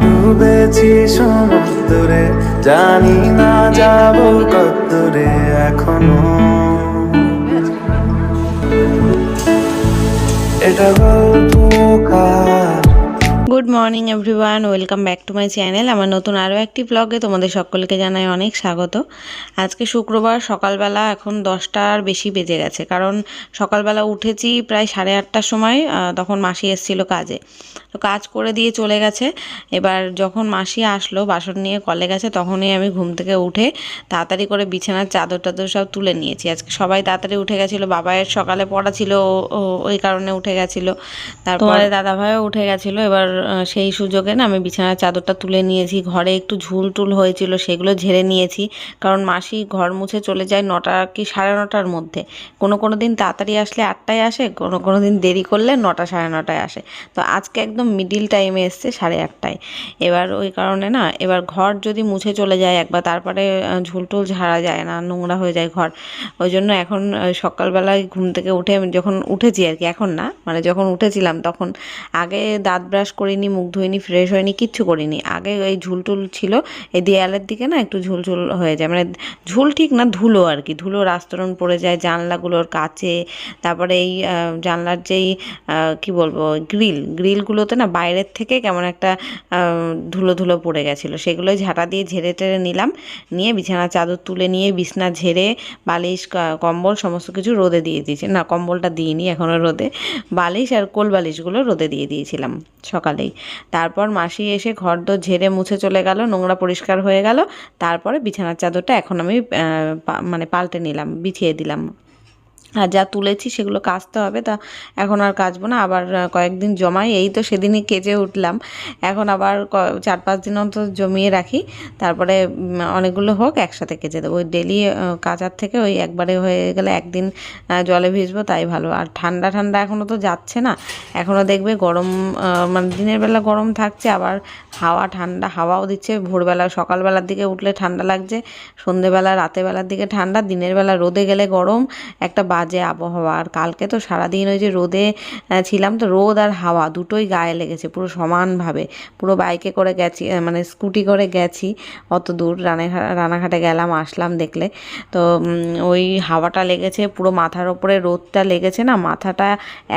ডুবেছি সমুদ্রে জানি না যাব কদ্দূরে এখনও। এটা গল্প কার? Good morning everyone welcome back to my channel. আমার নতুন আরও একটি ব্লগে তোমাদের সকলকে জানাই অনেক স্বাগত। আজকে শুক্রবার সকালবেলা এখন দশটার বেশি বেজে গেছে কারণ সকালবেলা উঠেছি প্রায় সাড়ে আটটার সময় তখন মাসি এসেছিল কাজে। তো কাজ করে দিয়ে চলে গেছে। এবার যখন মাসি আসলো বাসন নিয়ে কলে গেছে তখনই আমি ঘুম থেকে উঠে তাড়াতাড়ি করে বিছানার চাদর টাদর সব তুলে নিয়েছি। আজকে সবাই তাড়াতাড়ি উঠে গেছিল বাবায়ের সকালে পড়া ছিল ওই কারণে উঠে গেছিল। তারপরে দাদা ভাইও উঠে গেছিল এবার সেই সুযোগে না আমি বিছানার চাদরটা তুলে নিয়েছি। ঘরে একটু ঝুল টুল হয়েছিল সেগুলো ঝেড়ে নিয়েছি। কারণ মাসি ঘর মুছে চলে যায় নটা কি সাড়ে নটার মধ্যে। কোনো কোনো দিন তাড়াতাড়ি আসলে আটটায় আসে, কোনো কোনো দিন দেরি করলে নটা সাড়ে নটায় আসে। তো আজকে একদম মিডিল টাইমে এসছে সাড়ে আটটায়। এবার ওই কারণে না এবার ঘর যদি মুছে চলে যায় একবার, তারপরে ঝুলটুল ঝাড়া যায় না, নোংরা হয়ে যায় ঘর। ওই জন্য এখন সকালবেলায় ঘুম থেকে উঠে যখন উঠেছি আর কি, এখন না মানে যখন উঠেছিলাম তখন, আগে দাঁত ব্রাশ করিনি মুখ ধুইনি ফ্রেশ হয়নি, কিচ্ছু করিনি। আগে ওই ঝুলটুল ছিল, এই দেয়ালের দিকে না একটু ঝুলঝুল হয়ে যায়। মানে ঝুল ঠিক না, ধুলো আর কি। ধুলোর আস্তরণ পড়ে যায়, জানলাগুলোর কাছে। তারপরে এই জানলার যেই কি বলব, গ্রিল। গ্রিলগুলোতে না বাইরের থেকে কেমন একটা ধুলো ধুলো পড়ে গেছিল। সেগুলোই ঝাঁটা দিয়ে ঝেড়ে টেড়ে নিলাম। নিয়ে বিছানার চাদর তুলে নিয়ে বিছনা ঝেড়ে, বালিশ কম্বল সমস্ত কিছু রোদে দিয়ে দিয়েছি। না, কম্বলটা দিইনি এখনও রোদে। বালিশ আর কোল বালিশগুলো রোদে দিয়ে দিয়েছিলাম সকালেই। তারপর মাসি এসে ঘর দোর ঝেড়ে মুছে চলে গেল, নোংরা পরিষ্কার হয়ে গেল। তারপরে বিছানার চাদরটা এখন আমি মানে পাল্টে নিলাম, বিছিয়ে দিলাম। আর যা তুলেছি সেগুলো কাচতে হবে, তা এখন আর কাচবো না। আবার কয়েকদিন জমাই, এই তো সেদিনই কেচে উঠলাম। এখন আবার চার পাঁচ দিন অন্তত জমিয়ে রাখি। তারপরে অনেকগুলো হোক একসাথে কেচে দেবো। ওই ডেলি কাচার থেকে ওই একবারে হয়ে গেলে একদিন জলে ভিজবো, তাই ভালো। আর ঠান্ডা ঠান্ডা এখনও তো যাচ্ছে না। এখনও দেখবে গরম মানে দিনের বেলা গরম থাকছে, আবার হাওয়া ঠান্ডা, হাওয়াও দিচ্ছে। ভোরবেলা, সকালবেলার দিকে উঠলে ঠান্ডা লাগছে। সন্ধেবেলা রাতেবেলার দিকে ঠান্ডা। দিনের বেলা রোদে গেলে গরম। একটা বাজে আবহাওয়া। আর কালকে তো সারাদিন ওই যে রোদে ছিলাম তো রোদ আর হাওয়া দুটোই গায়ে লেগেছে পুরো সমানভাবে। পুরো বাইকে করে গেছি মানে স্কুটি করে গেছি, অত দূর রানাঘাট রানাঘাটে গেলাম, আসলাম দেখলে। তো ওই হাওয়াটা লেগেছে, পুরো মাথার ওপরে রোদটা লেগেছে না, মাথাটা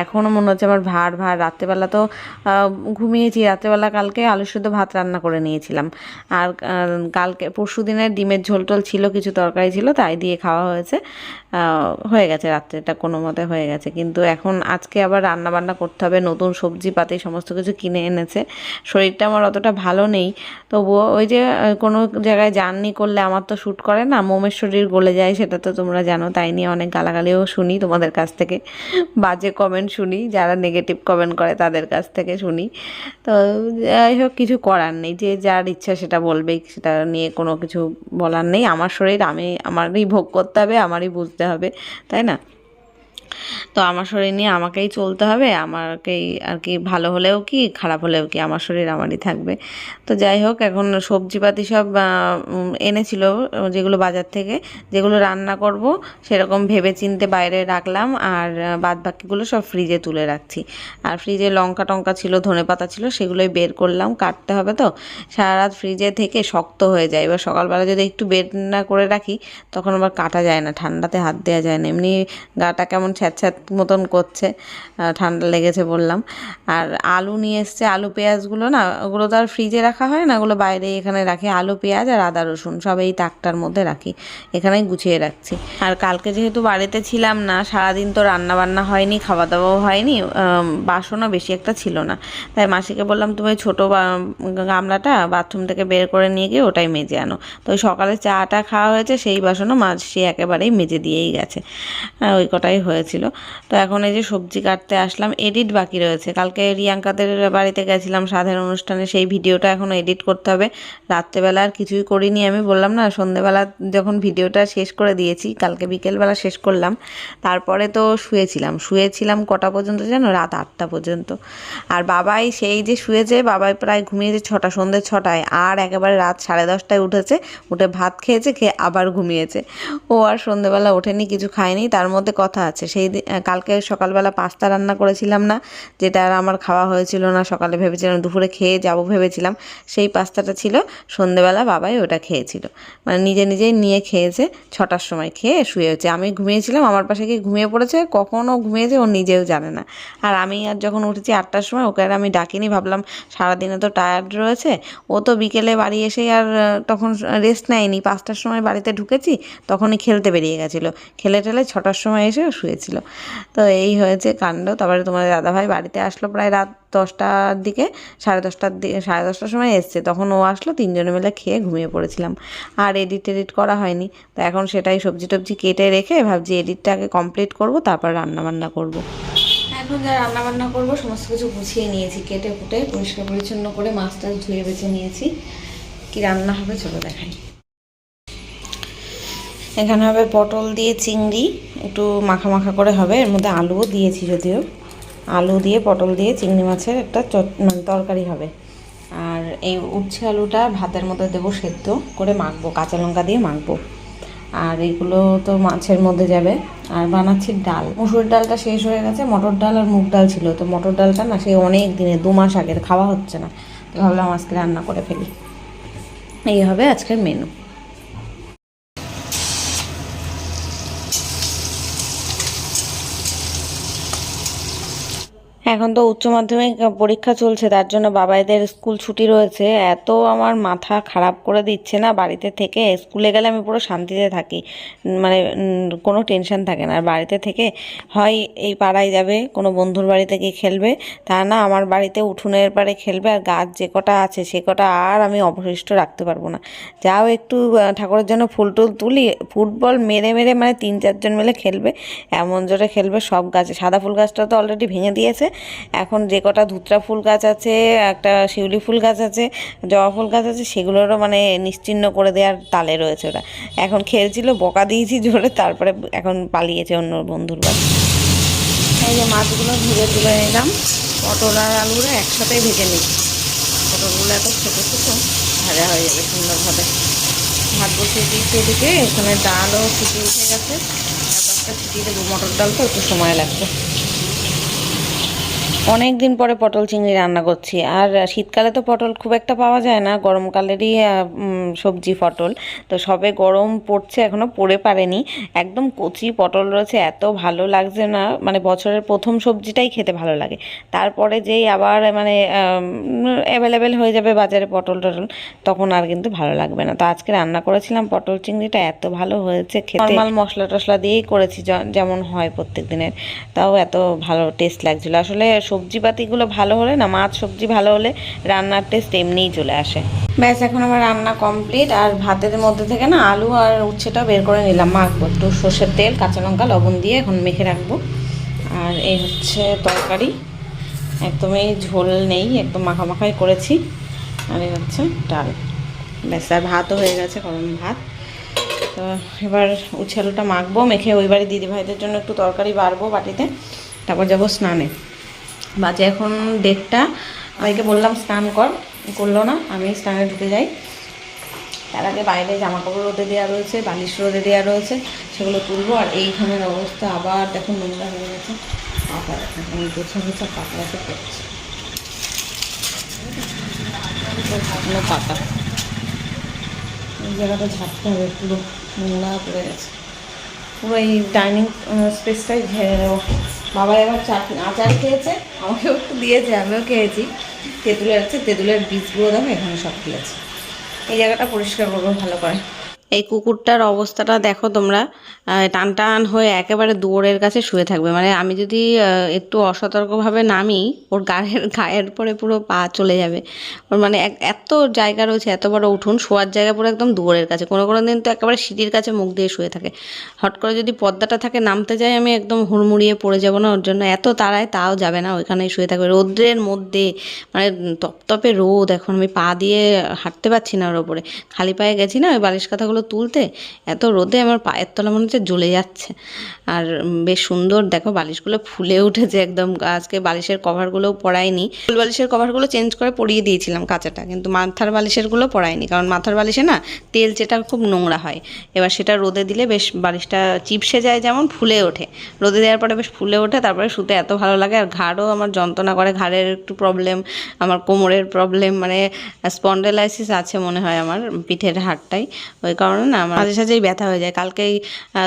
এখনও মনে হচ্ছে আমার ভার ভার। রাত্রেবেলা তো ঘুমিয়েছি, রাত্রেবেলা কালকে আলু শুদ্ধ ভাত রান্না করে নিয়েছিলাম। আর কালকে পরশু দিনের ডিমের ঝোল টোল ছিল, কিছু তরকারি ছিল, তাই দিয়ে খাওয়া হয়েছে হয়ে গেছে রাত্রেটা কোনো মতে হয়ে গেছে। কিন্তু এখন আজকে আবার রান্না বান্না করতে হবে, নতুন সবজি পাতি, সমস্ত কিছু কিনে এনেছে। শরীরটা আমার অতটা ভালো নেই। তবুও ওই যে কোনো জায়গায় জার্নি করলে আমার তো শ্যুট করে না মোমের শরীর গলে যায়, সেটা তো তোমরা জানো, তাই নিয়ে অনেক গালাগালিও শুনি তোমাদের কাছ থেকে। বাজে কমেন্ট শুনি, যারা নেগেটিভ কমেন্ট করে তাদের কাছ থেকে শুনি। তো যাই হোক, কিছু করার নেই, যে যার ইচ্ছা সেটা বলবেই, সেটা নিয়ে কোনো কিছু বলার নেই। আমার শরীর, আমি, আমারই ভোগ করতে হবে, আমারই বুঝতে হবে, তাই না? তো আমার শরীর নিয়ে আমাকেই চলতে হবে, আমাকেই আর কি ভালো হলেও কি, খারাপ হলেও কি, আমার শরীর আমারই থাকবে। তো যাই হোক, এখন সবজিপাতি সব এনেছিল যেগুলো বাজার থেকে, যেগুলো রান্না করব, সেরকম ভেবে চিনতে বাইরে রাখলাম আর বাদ বাকিগুলো সব ফ্রিজে তুলে রাখছি। আর ফ্রিজে লঙ্কা টঙ্কা ছিল, ধনে পাতা ছিল, সেগুলোই বের করলাম, কাটতে হবে তো। সারা রাত ফ্রিজে থেকে শক্ত হয়ে যায়, এবার সকালবেলা যদি একটু বের না করে রাখি, তখন আবার কাটা যায় না, ঠান্ডাতে হাত দেওয়া যায় না। এমনি গাটা কেমন ছ্যাঁত মতন করছে ঠান্ডা লেগেছে বললাম। আর আলু নিয়ে এসছে, আলু পেঁয়াজগুলো না, ওগুলো তো আর ফ্রিজে রাখা হয় না, ওগুলো বাইরে এখানে রাখি। আলু, পেঁয়াজ আর আদা, রসুন, সব এই তাকটার মধ্যে রাখি, এখানেই গুছিয়ে রাখছি। আর কালকে যেহেতু বাড়িতে ছিলাম না, সারাদিন তো রান্না বান্না হয়নি খাওয়া দাওয়াও হয়নি বাসনও বেশি একটা ছিল না। তাই মাসিকে বললাম, তুমি ছোটো গামলাটা বাথরুম থেকে বের করে নিয়ে গিয়ে ওটাই মেজে আনো। তো ওই সকালে চাটা খাওয়া হয়েছে, সেই বাসনও মাসি একেবারেই মেজে দিয়েই গেছে। ওই কটাই হয়েছিল তো এখন এই যে সবজি কাটতে আসলাম এডিট বাকি রয়েছে। কালকে রিয়াঙ্কাদের বাড়িতে গেছিলাম সাধারণ অনুষ্ঠানে, সেই ভিডিওটা এখনও এডিট করতে হবে। রাত্রেবেলা আর কিছুই করিনি আমি, বললাম না, সন্ধেবেলা যখন ভিডিওটা শেষ করে দিয়েছি, কালকে বিকেলবেলা শেষ করলাম। তারপরে তো শুয়েছিলাম। শুয়েছিলাম কটা পর্যন্ত জানো? রাত আটটা পর্যন্ত। আর বাবাই সেই যে শুয়েছে, বাবাই প্রায় ঘুমিয়েছে ছটা সন্ধ্যে ছটায়। আর একেবারে রাত সাড়ে দশটায় উঠেছে, উঠে ভাত খেয়েছে, খেয়ে আবার ঘুমিয়েছে। ও আর সন্ধেবেলা ওঠেনি, কিছু খায়নি, তার মধ্যে কথা আছে। সেই কালকে সকালবেলা পাস্তা রান্না করেছিলাম না, যেটা আর আমার খাওয়া হয়েছিল না, সকালে ভেবেছিলাম দুপুরে খেয়ে যাব ভেবেছিলাম, সেই পাস্তাটা ছিল, সন্ধেবেলা বাবাই ওটা খেয়েছিল। মানে নিজে নিজেই নিয়ে খেয়েছে, ছটার সময় খেয়ে শুয়েছে আমি ঘুমিয়েছিলাম, আমার পাশে গিয়ে ঘুমিয়ে পড়েছে কখনও ঘুমিয়েছে, ও নিজেও জানে না। আর আমি আর যখন উঠেছি আটটার সময়, ওকে আর আমি ডাকিনি, ভাবলাম সারাদিনে তো টায়ার্ড রয়েছে, ও তো বিকেলে বাড়ি এসে আর তখন রেস্ট নেয়নি। পাঁচটার সময় বাড়িতে ঢুকেছি, তখনই খেলতে বেরিয়ে গেছিল। খেলে টেলে ছটার সময় এসে ও শুয়েছিল তো এই হয়েছে কাণ্ড। তারপরে তোমার দাদাভাই বাড়িতে আসলো প্রায় রাত দশটার দিকে, সাড়ে দশটার দিকে সাড়ে দশটার সময় এসছে। তখন ও আসলো, তিনজনে মিলে খেয়ে ঘুমিয়ে পড়েছিলাম। আর এডিট এডিট করা হয়নি। তো এখন সেটাই সবজি টবজি কেটে রেখে ভাবছি এডিটটাকে কমপ্লিট করব, তারপর রান্নাবান্না করব। এখন যা রান্না বান্না করব, সমস্ত কিছু গুছিয়ে নিয়েছি। কেটে কুটে পরিষ্কার পরিচ্ছন্ন করে মাছটা ধুয়ে বেছে নিয়েছি। কি রান্না হবে চলো দেখাই। এখানে হবে পটল দিয়ে চিংড়ি। একটু মাখা মাখা করে হবে। এর মধ্যে আলুও দিয়েছি যদিও। আলু দিয়ে, পটল দিয়ে, চিংড়ি মাছের একটা চট মানে তরকারি হবে। আর এই উচ্ছে আলুটা ভাতের মধ্যে দেবো সেদ্ধ করে মাখবো, কাঁচা লঙ্কা দিয়ে মাখবো। আর এইগুলো তো মাছের মধ্যে যাবে। আর বানাচ্ছি ডাল। মুসুর ডালটা শেষ হয়ে গেছে। মটর ডাল আর মুগ ডাল ছিল। তো মটর ডালটা না সেই অনেক দিনে দু মাস আগের, খাওয়া হচ্ছে না। তো ভাবলাম আজকে রান্না করে ফেলি। এই হবে আজকের মেনু এখন তো উচ্চ মাধ্যমিক পরীক্ষা চলছে, তার জন্য বাবাইদের স্কুল ছুটি রয়েছে। এত আমার মাথা খারাপ করে দিচ্ছে না, বাড়িতে থেকে স্কুলে গেলে আমি পুরো শান্তিতে থাকি। মানে কোনো টেনশন থাকে না। আর বাড়িতে থেকে হয়, এই পাড়ায় যাবে, কোনো বন্ধুর বাড়িতে গিয়ে খেলবে, তা না, আমার বাড়িতে উঠোনের পাড়ে খেলবে, আর গাছ যে কটা আছে, সে কটা আর আমি অবশিষ্ট রাখতে পারব না। যাও একটু ঠাকুরের জন্য ফুল টুল তুলি, ফুটবল মেরে মেরে মানে তিন চারজন মিলে খেলবে, এমন জোরে খেলবে সব গাছে। সাদা ফুল গাছটা তো অলরেডি ভেঙে দিয়েছে এখন যে কটা ধুতরা ফুল গাছ আছে, একটা শিউলি ফুল গাছ আছে, জবা ফুল গাছ আছে, সেগুলোরও মানে নিশ্চিহ্ন করে দেওয়ার তালে রয়েছে ওরা। এখন খেলছিল, বকা দিয়েছি জোরে, তারপরে এখন পালিয়েছে অন্য বন্ধুর বাড়ি। এই যে মাছগুলো ধুয়ে তুলে নিলাম, পটল আর আলুরা একসাথেই ভেজে নিই। পটলগুলো এত ছোটো ছোটো, ভাজা হয়ে যাবে সুন্দরভাবে। ভাত বসিয়ে দিয়েছি এদিকে, এখানে ডালও ফুটে উঠে গেছে। আর পাঁচটা দেবো, মটর ডাল তো একটু সময় লাগবে। অনেক দিন পরে পটল চিংড়ি রান্না করছি। আর শীতকালে তো পটল খুব একটা পাওয়া যায় না, গরমকালেরই সবজি পটল। তো সবে গরম পড়ছে, এখনও পড়ে পারেনি। একদম কচি পটল রয়েছে, এত ভালো লাগছে না মানে বছরের প্রথম সবজিটাই খেতে ভালো লাগে। তারপরে যেই আবার মানে অ্যাভেলেবেল হয়ে যাবে বাজারে পটল টটল, তখন আর কিন্তু ভালো লাগবে না। তো আজকে রান্না করেছিলাম পটল চিংড়িটা, এত ভালো হয়েছে খেতে। নর্মাল মশলা টশলা দিয়েই করেছি যেমন হয় প্রত্যেক দিনের তাও এত ভালো টেস্ট লাগছিল। আসলে সবজিপাতিগুলো ভালো হলে না, মাছ, সবজি ভালো হলে রান্নার টেস্ট এমনিই চলে আসে। ব্যাস, এখন আমার রান্না কমপ্লিট আর ভাতের মধ্যে থেকে না আলু আর উচ্ছেটা বের করে নিলাম। মাখবো একটু সর্ষের তেল, কাঁচা লঙ্কা, লবণ দিয়ে এখন মেখে রাখব। আর এই হচ্ছে তরকারি। একদমই ঝোল নেই, একদম মাখা মাখাই করেছি। আর এই হচ্ছে ডাল। ব্যাস, আর ভাতও হয়ে গেছে, গরম ভাত। তো এবার উচ্ছে আলুটা মাখবো, মেখে ওই বাড়ি দিদি ভাইদের জন্য একটু তরকারি বাড়বো বাটিতে। তারপর যাব স্নানে। বাজে এখন দেড়টা। আমাকে বললাম, স্নান কর। করল না, আমি স্নানে ঢুকে যাই। তার আগে বাইরে জামা কাপড় রোদে দেওয়া রয়েছে, বালিশ রোদে দেওয়া রয়েছে, সেগুলো তুলবো। আর এইখানের অবস্থা আবার দেখো নোংরা হয়ে গেছে। এখন গোছা গোছা পাতা এসে পড়ছে। শুকনো পাতা। এই জায়গাটা ঝাড়তে হবে পুরো নোংরা পড়ে গেছে। পুরো এই ডাইনিং স্পেসটাই দেবো বাবা এবার চাটনি, আচার খেয়েছে, আমাকেও একটু দিয়েছে, আমিও খেয়েছি। তেঁতুলের আছে, তেঁতুলের বীজগুলো দেখো, এখানে সব ফেলেছে। এই জায়গাটা পরিষ্কার করব, ভালো করে। এই কুকুরটার অবস্থাটা দেখো তোমরা টান টান হয়ে একেবারে দুয়ারের কাছে শুয়ে থাকবে। মানে আমি যদি একটু অসতর্কভাবে নামি, ওর গায়ের গায়ের পরে পুরো পা চলে যাবে। ওর মানে এত জায়গা রয়েছে, এত বড় উঠুন, শোয়ার জায়গা পুরো একদম দুয়ারের কাছে। কোনো কোনো দিন তো একেবারে সিঁড়ির কাছে মুখ দিয়ে শুয়ে থাকে। হট করে যদি পর্দাটা থাকে, নামতে যাই আমি একদম হুড়মুড়িয়ে পড়ে যাব না, ওর জন্য এত তাড়ায় তাও যাবে না, ওইখানেই শুয়ে থাকবে। রৌদ্রের মধ্যে মানে তপতপে রোদ, এখন আমি পা দিয়ে হাঁটতে পারছি না ওর ওপরে। খালি পায়ে গেছি না, ওই বালিশ কথাগুলো জামাগুলো তুলতে এত রোদে আমার পায়ের তলা মনে হচ্ছে জ্বলে যাচ্ছে। আর বেশ সুন্দর দেখো বালিশগুলো ফুলে উঠেছে একদম। আজকে বালিশের কভারগুলোও পরাইনি ফুল বালিশের কভারগুলো চেঞ্জ করে পরিয়ে দিয়েছিলাম কাঁচাটা, কিন্তু মাথার বালিশেরগুলো পরাইনি কারণ মাথার বালিশে না তেল যেটা খুব নোংরা হয়। এবার সেটা রোদে দিলে বেশ বালিশটা চিপসে যায় যেমন ফুলে ওঠে। রোদে দেওয়ার পরে বেশ ফুলে ওঠে, তারপরে শুতে এত ভালো লাগে। আর ঘাড়ও আমার যন্ত্রণা করে, ঘাড়ের একটু প্রবলেম আমার কোমরের প্রবলেম মানে স্পন্ডেলাইসিস আছে মনে হয় আমার পিঠের হাড়টাই ওই কারণে না মাঝে সাঝেই ব্যথা হয়ে যায়। কালকেই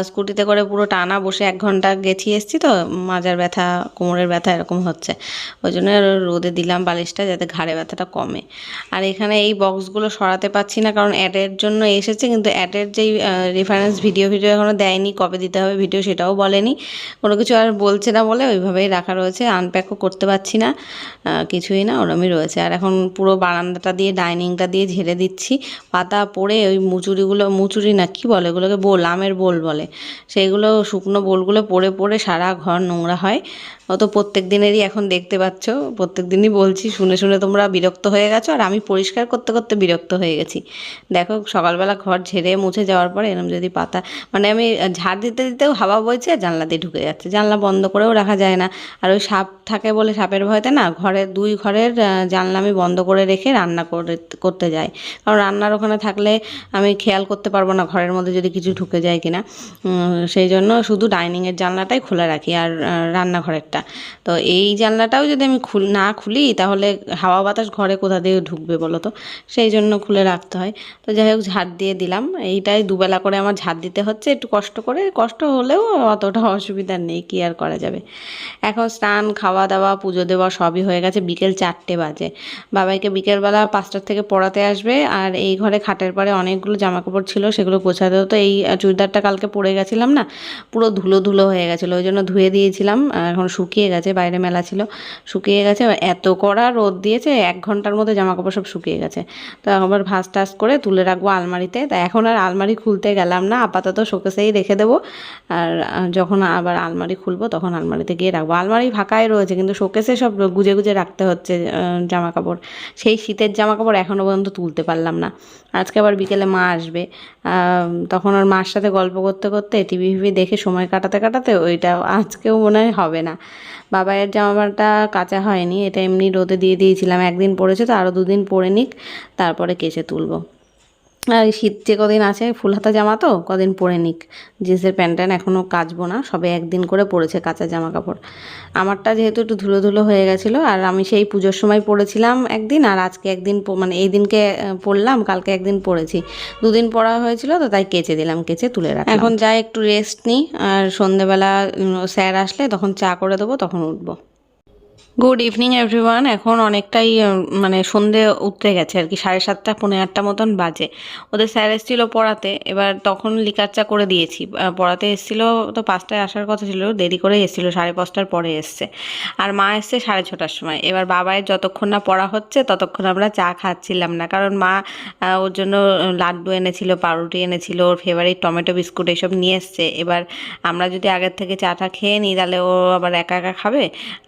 স্কুটিতে করে পুরো টানা বসে এক ঘণ্টা গেছি এসছি তো, মাজার ব্যথা, কোমরের ব্যথা এরকম হচ্ছে। ওই জন্য রোদে দিলাম বালিশটা যাতে ঘাড়ে ব্যথাটা কমে। আর এখানে এই বক্সগুলো সরাতে পারছি না কারণ অ্যাডের জন্য এসেছে, কিন্তু অ্যাডের যেই রেফারেন্স ভিডিও ভিডিও এখনও দেয়নি, কবে দিতে হবে ভিডিও সেটাও বলেনি। কোনো কিছু আর বলছে না বলে ওইভাবেই রাখা রয়েছে আনপ্যাকও করতে পারছি না কিছুই না, ওরমই রয়েছে। আর এখন পুরো বারান্দাটা দিয়ে ডাইনিংটা দিয়ে ঝেড়ে দিচ্ছি। পাতা পড়ে ওই মুচুরিগুলো মুচুরি না, কি বলে ওগুলোকে বোল, আমের বোল বলে। সেইগুলো শুকনো বোলগুলো পড়ে পড়ে সারা ঘর নোংরা হয়। ও তো প্রত্যেক দিনেরই এখন দেখতে পাচ্ছ প্রত্যেক দিনই বলছি শুনে শুনে তোমরা বিরক্ত হয়ে গেছো আর আমি পরিষ্কার করতে করতে বিরক্ত হয়ে গেছি। দেখো সকালবেলা ঘর ঝেড়ে মুছে যাওয়ার পরে এরম যদি পাতা মানে আমি ঝাড় দিতে দিতেও হাওয়া বইছে আর জানলা দিয়ে ঢুকে যাচ্ছে। জানলা বন্ধ করেও রাখা যায় না। আর ওই সাপ থাকে বলে সাপের ভয়তে না ঘরের দুই ঘরের জানলা আমি বন্ধ করে রেখে রান্না করে করতে যাই। কারণ রান্নার ওখানে থাকলে আমি খেয়াল করতে পারব না ঘরের মধ্যে যদি কিছু ঢুকে যায় কিনা। সেই জন্য শুধু ডাইনিংয়ের জানলাটাই খোলা রাখি আর আহ, রান্নাঘরেরটা তো এই জানলাটাও যদি আমি খুল, না খুলি, তাহলে হাওয়া বাতাস ঘরে কোথা দিয়ে ঢুকবে বলো তো? সেই জন্য খুলে রাখতে হয়। তো যাই হোক, ঝাড় দিয়ে দিলাম। এইটাই দুবেলা করে আমার ঝাড় দিতে হচ্ছে, একটু কষ্ট করে। কষ্ট হলেও অতটা অসুবিধা নেই, কি আর করা যাবে? এখন স্নান খাওয়া দাওয়া পুজো দেওয়া সবই হয়ে গেছে। বিকেল চারটে বাজে। বাবাইকে বিকেলবেলা পাঁচটার থেকে পড়াতে আসবে। আর এই ঘরে খাটের পরে অনেকগুলো জামা কাপড় ছিল, সেগুলো গোছাতে হতো। এই চুড়িদারটা কালকে পরে গেছিলাম না? পুরো ধুলো ধুলো হয়ে গেছিল, ওই জন্য ধুয়ে দিয়েছিলাম। এখন শুকিয়ে গেছে, বাইরে মেলা ছিল, শুকিয়ে গেছে এত কড়া রোদ দিয়েছে, এক ঘণ্টার মধ্যে জামা কাপড় সব শুকিয়ে গেছে। তো আবার ভাজ টাস করে তুলে রাখব আলমারিতে। তা এখন আর আলমারি খুলতে গেলাম না, আপাতত শোকেসেই রেখে দেবো। আর যখন আবার আলমারি খুলবো তখন আলমারিতে গিয়ে রাখব। আলমারি ফাঁকাই রয়েছে, কিন্তু শোকেসে সব গুজে গুজে রাখতে হচ্ছে জামা কাপড় সেই শীতের জামা কাপড় এখনও পর্যন্ত তুলতে পারলাম না। আজকে আবার বিকেলে মা আসবে। তখন ওর মার সাথে গল্প করতে করতে টিভি ফিভি দেখে সময় কাটাতে কাটাতে ওইটা আজকেও মনে হয় হবে না। বাবাইয়ের জামাটা কাঁচা হয়নি, এটা এমনি রোদে দিয়ে দিয়েছিলাম। একদিন পরেছে তো আরও দুদিন পরে নিক, তারপরে কেসে তুলবো। আর শীত যে কদিন আছে ফুল হাতা জামা তো কদিন পরে নিক। জিন্সের প্যান্ট ট্যান্ট এখনও কাচবো না সবে একদিন করে পরেছে কাঁচা জামা কাপড়। আমারটা যেহেতু একটু ধুলো ধুলো হয়ে গেছিল আর আমি সেই পুজোর সময় পরেছিলাম একদিন আর আজকে একদিন মানে এই দিনকে আহ, পরলাম কালকে একদিন পরেছি। দুদিন পরা হয়েছিল তো তাই কেচে দিলাম কেচে তুলে রাখলাম। এখন যাই একটু রেস্ট নিই আর সন্ধেবেলা স্যার আসলে তখন চা করে দেবো তখন উঠবো। গুড ইভিনিং এভরিওয়ান এখন অনেকটাই মানে সন্ধে উঠতে গেছে আর কি। সাড়ে সাতটা, পৌনে আটটা মতন বাজে। ওদের স্যার এসেছিল পড়াতে। এবার তখন লিকার চা করে দিয়েছি। পড়াতে এসেছিল তো পাঁচটায় আসার কথা ছিল। দেরি করে এসেছিল। সাড়ে পাঁচটার পরে এসছে। আর মা এসছে সাড়ে ছটার সময়। এবার বাবায়ের যতক্ষণ না পড়া হচ্ছে, ততক্ষণ আমরা চা খাচ্ছিলাম না। কারণ মা ওর জন্য লাড্ডু এনেছিল, পাউরুটি এনেছিল, ওর ফেভারিট টমেটো বিস্কুট এসব নিয়ে এসছে। এবার আমরা যদি আগের থেকে চাটা খেয়ে নিই, তাহলে ও আবার একা একা খাবে।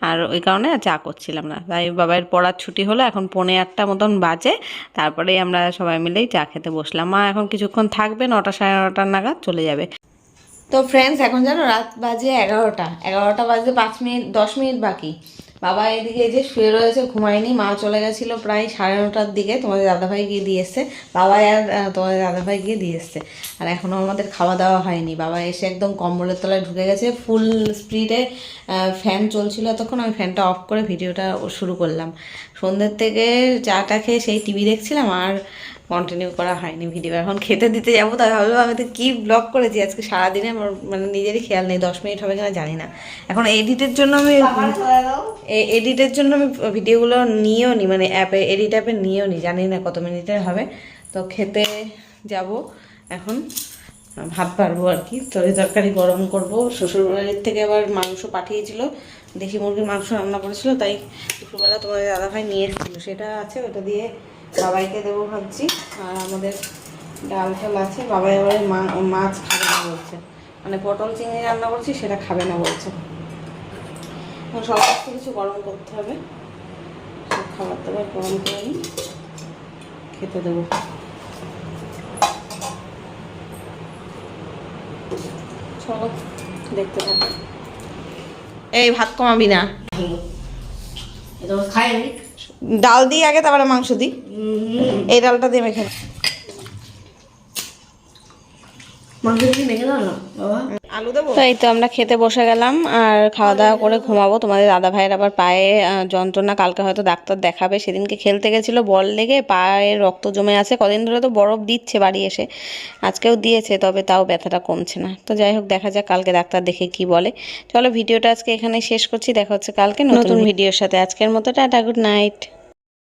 আর ওই কারণে চা করছিলাম না। তাই বাবার পড়ার ছুটি হলো, এখন পৌনে আটটা মতন বাজে। তারপরেই আমরা সবাই মিলেই চা খেতে বসলাম। মা এখন কিছুক্ষণ থাকবে, নটা সাড়ে নটার নাগাদ চলে যাবে। তো ফ্রেন্ডস এখন জানো রাত বাজে এগারোটা। এগারোটা বাজে পাঁচ মিনিট, দশ মিনিট বাকি। বাবা এদিকে যে শুয়ে রয়েছে, ঘুমায়নি, মা চলে গেছিল প্রায় সাড়ে নটার দিকে, তোমাদের দাদাভাই গিয়ে দিয়ে এসছে। বাবা আর তোমাদের দাদাভাই গিয়ে দিয়ে এসছে। আর এখনও আমাদের খাওয়া দাওয়া হয়নি। বাবা এসে একদম কম্বলের তলায় ঢুকে গেছে ফুল স্পিডে ফ্যান চলছিল তখন আমি ফ্যানটা অফ করে ভিডিওটা শুরু করলাম। সন্ধ্যের থেকে চাটা খেয়ে সেই টিভি দেখছিলাম, আর কন্টিনিউ করা হয়নি ভিডিও এখন খেতে দিতে যাব তাই ভাবলাম আমি তো কী ব্লগ করেছি? আজকে সারাদিনে আমার মানে নিজেরই খেয়াল নেই দশ মিনিট হবে কিনা জানি না। এখন এডিটের জন্য আমি এডিটের জন্য আমি ভিডিওগুলো নিয়েও নি মানে অ্যাপে এডিট অ্যাপে নিয়েও নি জানি না কত মিনিটের হবে। তো খেতে যাব এখন। ভাত পারব আর কি তরি তরকারি গরম করব। শ্বশুরবাড়ির থেকে আবার মাংস পাঠিয়েছিল দেশি মুরগির মাংস রান্না করেছিল তাই দুপুরবেলা তোমাদের দাদাভাই নিয়ে এসেছিল। সেটা আছে ওটা দিয়ে বাবাইকে দেবো ভাবছি। আর আমাদের ডাল টাল আছে, বাবাই এবারে মা- মাছ খাবে না বলছে। মানে পটল চিংড়ি রান্না করছি, সেটা খাবে না বলছে। সমস্ত কিছু গরম করতে হবে। সব খাবার দাবার গরম করে নিই। খেতে দেবো। চলো, দেখতে থাকো। এই ভাত কমাবি না। খাই ডাল দিই আগে তারপরে মাংস দিই। এই ডালটা দিয়ে মেখে নাও। মাংস দিয়ে মেখে দাও না বাবা আলু দেবো তো এই তো আমরা খেতে বসে গেলাম আর খাওয়া দাওয়া করে ঘুমাবো। তোমাদের দাদা ভাইয়ের আবার পায়ে যন্ত্রণা কালকে হয়তো ডাক্তার দেখাবে। সেদিনকে খেলতে গেছিল বল লেগে পায়ে রক্ত জমে আছে। কদিন ধরে তো বরফ দিচ্ছে বাড়ি এসে। আজকেও দিয়েছে তবে তাও ব্যথাটা কমছে না। তো যাই হোক দেখা যাক কালকে ডাক্তার দেখে কি বলে। চলো ভিডিওটা আজকে এখানে শেষ করছি। দেখা হচ্ছে কালকে নতুন ভিডিওর সাথে। আজকের মতো টাটা গুড নাইট